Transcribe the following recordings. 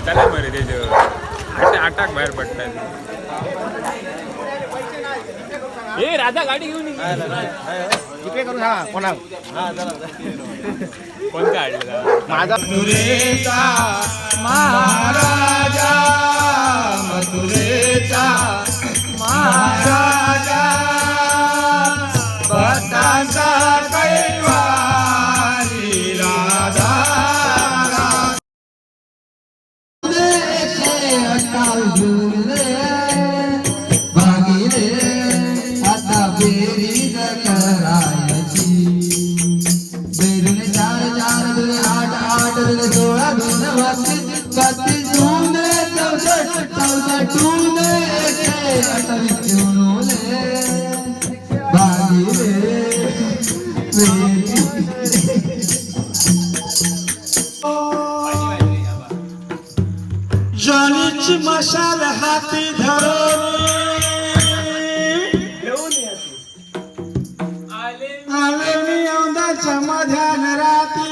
झालं बरं त्याच्यावर. आट आटाक बाहेर पडतात ए राधा गाडी घेऊन ये. इकडे करून हा कोणा कोणता आणलं माझा महाराजा मथुरेचा महाराजा. जनीची मशाल हाती धरून. आले मी. औंदाच्या मध्यान राती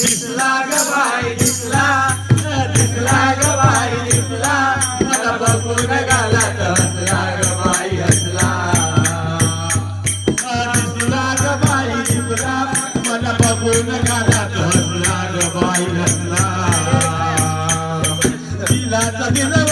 दिसला ग बाई दिसला. दिसला ग बाई दिसला. मला बघून गाला हसला ग बाई हसला. दिसला ग बाई दिसला. मला बघून गाला हसला ग बाई हसला. दिलाचा दिला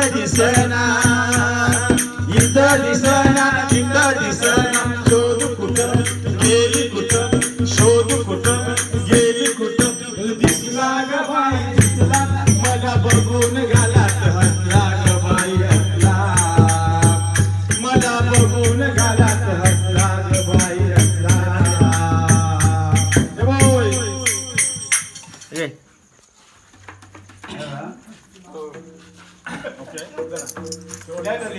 ఇద్దరి సనా ఇద్దరి సనా.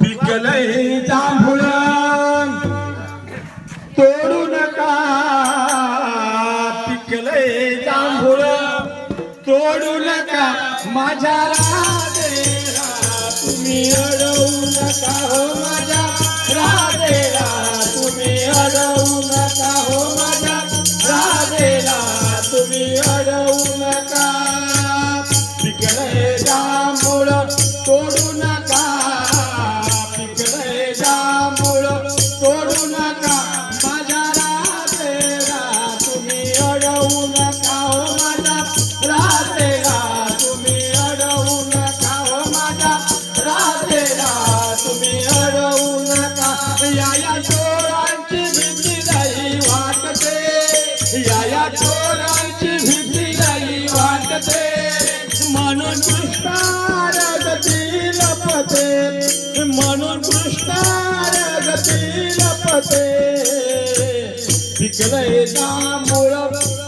पिकलय जांभूळ. तोडू नका. पिकलय जांभूळ. तोडू नका. माझ्या राधेला तुम्ही अडवू नका. हो माझ्या राधे अडवू नका हो माझ्या राधेला. तुम्ही अडवू नका. पिकलय जांभूळ तोडू नका. पिकलय जांभूळ तोडू नका. माझ्या राधेला तुम्ही अडवू नका हो माझ्या राधेला. तुम्ही अडवू नका हो माझ्या राधेला. तुम्ही अडवू नका. या पिकलय जांभूळ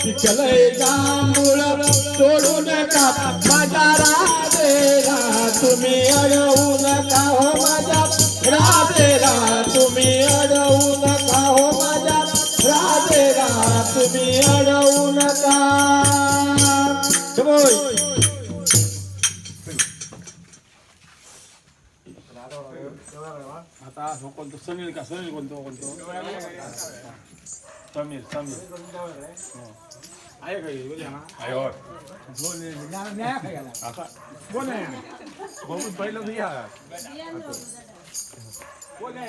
पिकलय जांभूळ सोडू नका माझा राधेला तुम्ही अडवू नका हो माझा राधेला तुम्ही अडवू नका हो माझा राधेला तुम्ही अडवू नका. caso, cuánto Sammy el caso, cuánto, cuánto. Sammy, Sammy. Ahí que yo llama. Ahí va. No, no, pégala. Ajá. Bueno. Vamos a bailar día. Bueno.